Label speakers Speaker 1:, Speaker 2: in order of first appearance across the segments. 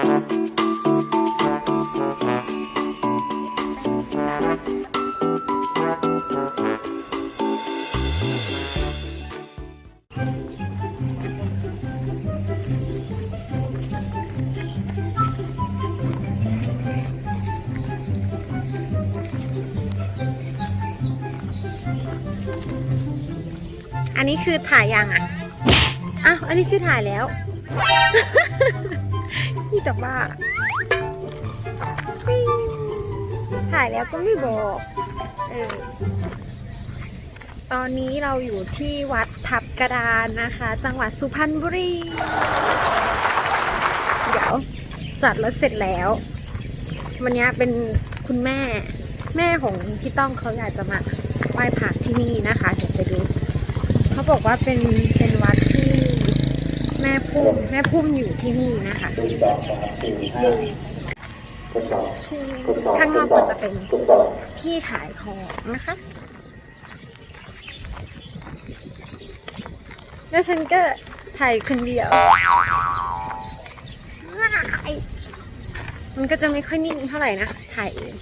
Speaker 1: อันนี้คือถ่ายยังอะ อ้าว อันนี้คือถ่ายแล้ว นี่แต่ว่าฟิ้งถ่ายแล้วก็ไม่บอกเออตอนนี้เราอยู่ที่วัดทับกระดานนะคะ จังหวัดสุพรรณบุรี เดี๋ยวจัดรถเสร็จแล้ว วันนี้เป็นคุณแม่แม่ของพี่ต้องเขาอยากจะมาไหว้พระที่นี่นะคะ เดี๋ยวไปดู เขาบอกว่าเป็นเป็นวัดที่ ม่พุ่มแม่พุ่มอยู่ที่นี่นะคะชื่อชื่อข้างนอกก็จะเป็นที่ขายของนะคะแล้วฉันก็ถ่ายคนเดียว มันก็จะไม่ค่อยนิ่งเท่าไหร่นะ ถ่ายเอง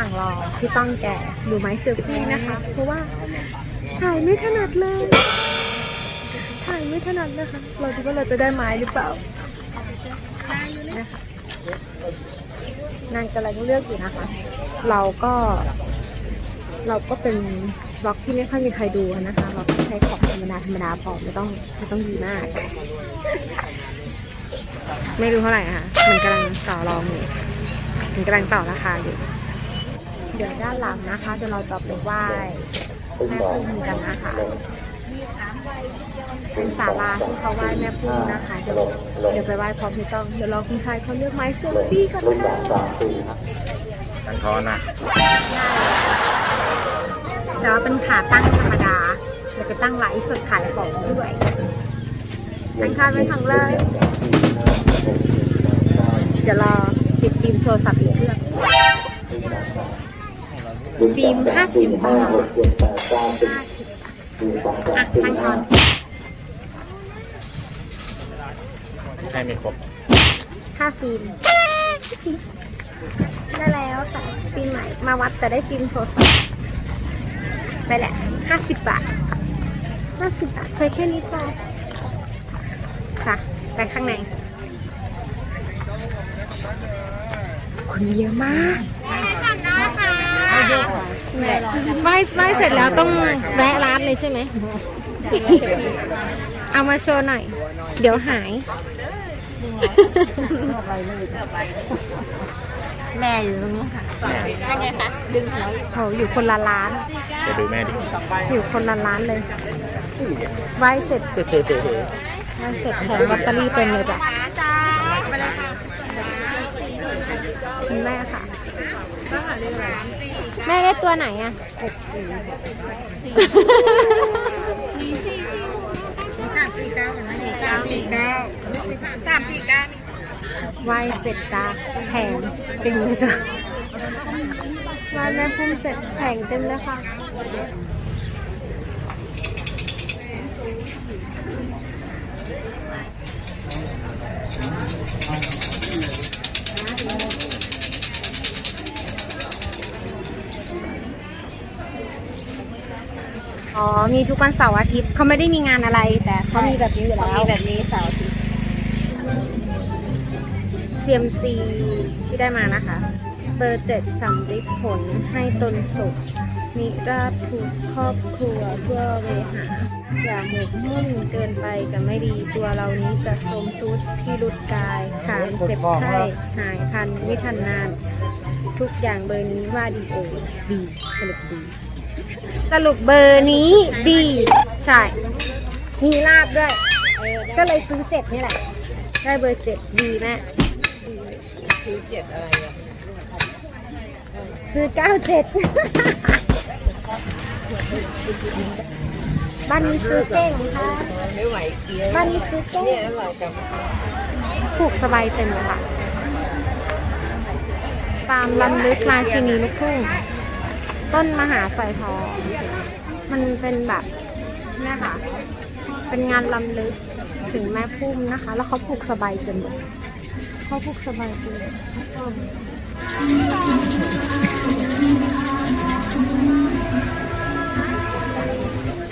Speaker 1: ว่างรอพี่ต้องแกดูไม้เซลฟี่นะคะ เพราะว่าถ่ายไม่ถนัดเลย ถ่ายไม่ถนัดนะคะ เราคิดว่าเราจะได้ไม้หรือเปล่านะคะนางกำลังเลือกอยู่นะคะ เราก็ เราก็เป็นบล็อกที่ไม่ค่อยมีใครดูนะคะ เราก็ใช้ของธรรมดาธรรมดาพอไม่ต้องไม่ต้องดีมาก ไม่รู้เท่าไหร่นะคะมันกำลังต่อรองอยู่มันกำลังต่อราคาอยู่ เดี๋ยวด้านหลังนะคะเดี๋ยวเราจะไปไหว้แม่พึ่งกันนะคะเป็นศาลาที่เขาไหว้แม่พึ่งนะคะเดี๋ยวเดี๋ยวไปไหว้พร้อมพี่ต้องเดี๋ยวรอคุณชายเขาเลือกไม้เซลฟี่ก่อนค่ะ
Speaker 2: กันทอนะ
Speaker 1: แต่ว่าเป็นขาตั้งธรรมดาเดี๋ยวไปตั้งไลฟ์สดขายของด้วยตั้งค่าไว้ทั้งเลย เดี๋ยวรอติดฟิล์มโทรศัพท์อีกเครื่อง ฟิล์มห้าสิบบาทอะตั้งทอน
Speaker 2: ให้ไม่ครบ
Speaker 1: ค่าฟิล์มได้แล้วแต่ฟิล์มใหม่มาวัดแต่ได้ฟิล์มโทรศัพท์ไปแหละห้าสิบบาทห้าสิบบาทใช้แค่นี้พอค่ะไปข้างในคนเยอะมาก ไหว้ไหว้เสร็จแล้วต้องแวะร้านเลยใช่ไหม เอามาโชว์หน่อย เดี๋ยวหาย แม่อยู่ตรงนี้ค่ะยังไงคะ ดึงหัวเขาอยู่คนละร้าน
Speaker 2: เดี๋ยวดูแม่ดิ
Speaker 1: อยู่คนละร้านเลยไหว้เสร็จไหว้เสร็จแผงลอตเตอรี่เต็มเลยจ้ะคุณแม่ค่ะ แม่ได้ตัวไหนอะ
Speaker 3: สามสี่เก้ากันนะสามสี่เก้าสามสี่เก้า
Speaker 1: ไหว้เสร็จจ้าแผงเต็มเลยจ้ะไหว้แม่พุ่มเสร็จแผงเต็มเลยค่ะ อ๋อ มีทุกวันเสาร์อาทิตย์เขาไม่ได้มีงานอะไร แต่เขามีแบบนี้อยู่แล้ว
Speaker 3: มีแบบนี้เสาร์อาทิตย์
Speaker 1: CMC ที่ได้มานะคะ เบอร์เจ็ดสำลิดผลให้ตนสุขนิราชทุกครอบครัวเพื่อเวหา อย่าหมกมุ่นเกินไปจะไม่ดีตัวเรานี้จะสมสุดพิรุดกายขาดเจ็บไข้หายพันไม่ทันนาน ทุกอย่างเบอร์นี้ว่าดีเออดีสรุปดี สรุปเบอร์นี้ดี ใช่ มีลาบด้วย ก็เลยซื้อเจ็ดนี่แหละ ได้เบอร์เจ็ดดีแม่
Speaker 3: ซื้อเจ็ดอะไรอะ
Speaker 1: ซื้อเก้าเจ็ดบ้านนี้ซื้อเก่งค่ะบ้านนี้ซื้อเก่ง
Speaker 3: อร่อยกับ
Speaker 1: ผูกสบายเต็มเลยค่ะ ตามลำลึกราชินีลูกทุ่งต้นมหาไฟทอง มันเป็นแบบเนี่ยค่ะ เป็นงานลำลึกถึงแม่พุ่มนะคะ แล้วเขาผูกสบายเต็มเลยเขาผูกสบายเต็มเลย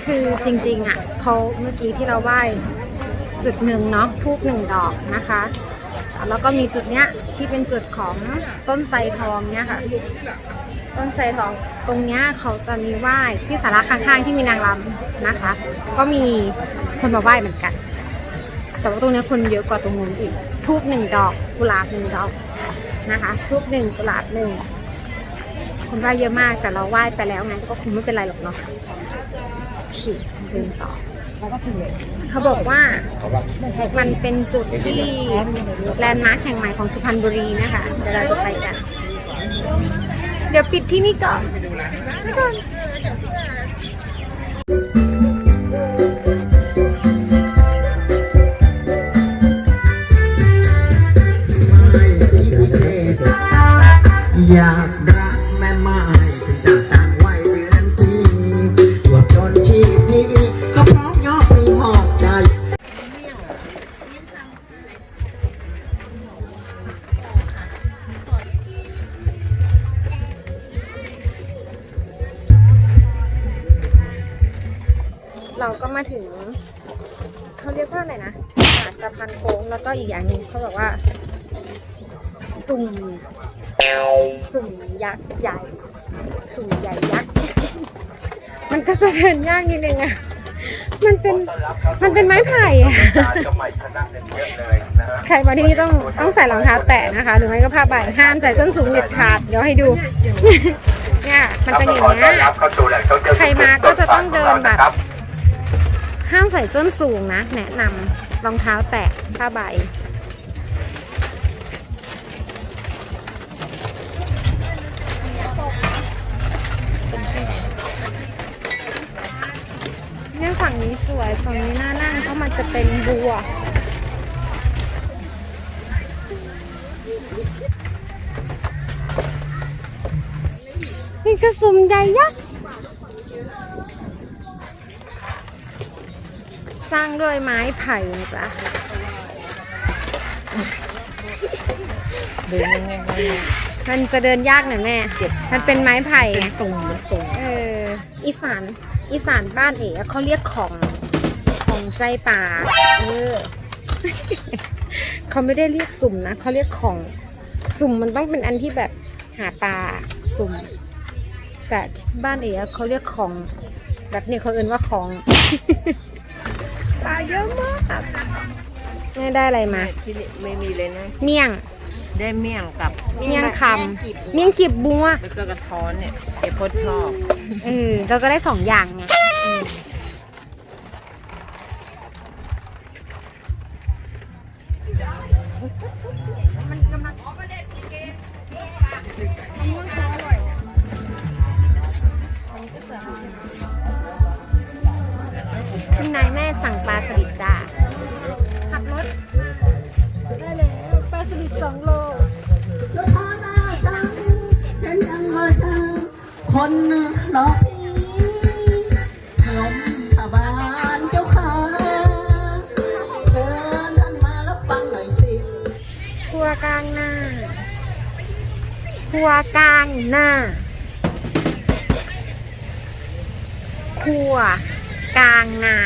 Speaker 1: คือจริงๆอะเขาเมื่อกี้ที่เราไหว้จุดหนึ่งเนาะทูบหนึ่งดอกนะคะ แล้วก็มีจุดเนี้ยที่เป็นจุดของต้นไทรทองเนี่ยค่ะ ต้นไทรทองตรงเนี้ยเขาจะมีไหว้ที่สาราข้างๆที่มีนางรำนะคะ ก็มีคนมาไหว้เหมือนกัน แต่ว่าตรงเนี้ยคนเยอะกว่าตรงนู้นอีกทูบหนึ่งดอกกุหลาบหนึ่งดอกนะคะทูบหนึ่งกุหลาบหนึ่งคนไหว้เยอะมากแต่เราไหว้ไปแล้วไงก็คงไม่เป็นไรหรอกเนาะขี่เดินต่อ
Speaker 3: แล้วก็ถึง เลย
Speaker 1: เขาบอกว่ามันเป็นจุดที่แลนด์มาร์คแห่งใหม่ของสุพรรณบุรีนะคะ เดี๋ยวเราจะไปกัน เดี๋ยวปิดที่นี่ก่อนไปก่อน
Speaker 4: อยากรักแม่ไม้ถึงจาก เขา
Speaker 1: เรียกว่าอะไรนะหาดสะพานโค้งแล้วก็อีกอย่างหนึ่งเขาบอกว่า สุ่ม สุ่มยักษ์ใหญ่ สุ่มใหญ่ยักษ์มันก็จะเดินยากนิดนึงอะมันเป็นมันเป็นไม้ไผ่อะ
Speaker 2: ก็ใหม่ชนะกันเยอะเลยนะฮะ
Speaker 1: ใครมาที่นี่ต้องต้องใส่รองเท้าแตะนะคะ หรือไม่ก็ผ้าใบห้ามใส่ส้นสูงเด็ดขาดเดี๋ยวให้ดูเนี่ยมันเป็นอย่างเงี้ยใครมาก็จะต้องเดินแบบ ห้ามใส่ส้นสูงนะ แนะนำรองเท้าแตะผ้าใบ เนี่ยฝั่งนี้สวย ฝั่งนี้น่านั่งเพราะมันจะเป็นบัวนี่กระสุมใหญ่ยักษ์ สร้างด้วยไม้ไผ่นะจ๊ะ
Speaker 3: เดินยังไง
Speaker 1: มันจะเดินยากหน่อยแม่ มันเป็นไม้ไผ่ไง
Speaker 3: ตรงมันตรง
Speaker 1: เออ อีสาน อีสานบ้านเอ๋เขาเรียกของ ของไส้ป่า เออ เขาไม่ได้เรียกสุ่มนะ เขาเรียกของ สุ่มมันต้องเป็นอันที่แบบหาปลา สุ่ม แต่บ้านเอ๋เขาเรียกของ แบบนี้เขาเอ่นว่าของ ปลาเยอะมากแม่ได้อะไรมา
Speaker 3: ที่นี่ไม่มีเลยนะ
Speaker 1: เมี่ยง
Speaker 3: ได้เมี่ยงกับ
Speaker 1: เมี่ยงคำเมี่ยงกีบบัว
Speaker 3: แล้วก็กระท้อนเนี่ยเอพดชอบ
Speaker 1: เออเราก็ได้สองอย่างไง รัวกลางหน้า ครัวกลางนา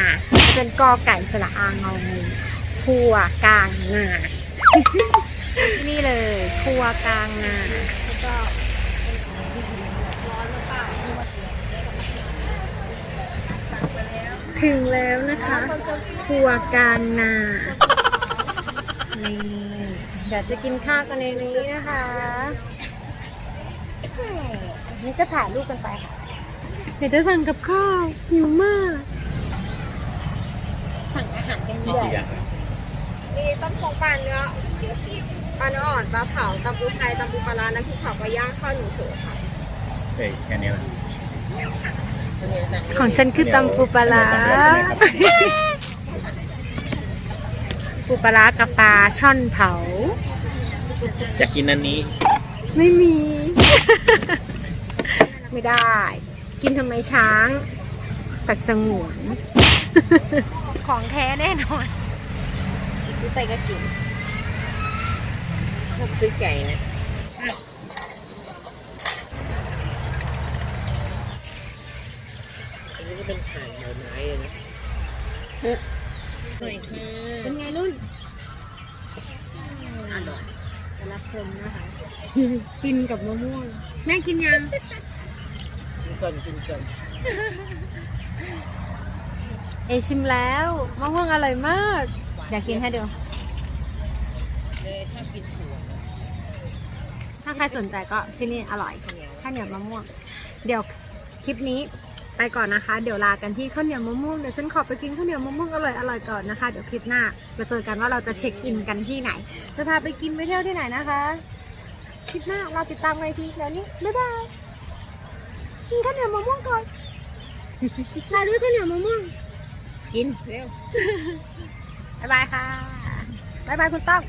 Speaker 1: เป็นกอไก่สระอางเอางูครัวกลางนานี่เลยครัวกลางนาแล้วก็ถึงแล้วนะคะครัวกลางนานี่เดี๋ยวจะกินข้าวกันในนี้นะคะ นี่ก็ถ่ายรูปกันไปค่ะ เดี๋ยวจะสั่งกับข้าวหิวมาก สั่งอาหารกันใหญ่
Speaker 3: มีต้มโคงปลาเนื้อปลาเนื้ออ่อนปลาเผาตำปูไทยตำปูปลาร้าน้ำพริกเผาปลาย่างข้าวหนูโถค่ะ
Speaker 2: เฮ้ยแค่นี้แหละ
Speaker 1: อของฉันคือตำปูปลาร้าปูปลาร้ากับปลาช่อนเผา
Speaker 5: อยากกินอันนี้
Speaker 1: ไม่มี ไม่ได้ กินทำไมช้าง สัตว์สงวน ของแท้แน่นอนซื้อไปก็กิน
Speaker 3: ชอบซื้อไก่นะ
Speaker 5: อันนี้ก็เป็นถ่านใบไม้เลยนะ
Speaker 3: หน่อยค่ะ
Speaker 1: เป็นไงนุ่น
Speaker 3: อร่อย
Speaker 1: แต่ละคนนะคะ กินกับมะม่วง แม่กินยัง
Speaker 5: กินกินก่อน
Speaker 1: เอชิมแล้วมะม่วงอร่อยมาก อยากกินให้เดียว
Speaker 3: เลยชอบกินถั่ว
Speaker 1: ถ้าใครสนใจก็ที่นี่อร่อยข้าวเหนียวมะม่วง เดี๋ยวคลิปนี้ไปก่อนนะคะ เดี๋ยวลากันที่ข้าวเหนียวมะม่วงเดี๋ยวฉันขอไปกินข้าวเหนียวมะม่วงอร่อยอร่อยก่อนนะคะเดี๋ยวคลิปหน้ามาเจอกันว่าเราจะเช็คอินกันที่ไหน จะพาไปกินไปเที่ยวที่ไหนนะคะ คลิปหน้าเราติดตามกันอีกทีเดี๋ยวนี้บ๊ายบาย กินข้าวเหนียวมะม่วงก่อนลาด้วยข้าวเหนียวมะม่วง
Speaker 3: กินเร็ว
Speaker 1: บ๊ายบายค่ะบ๊ายบายคุณต้อง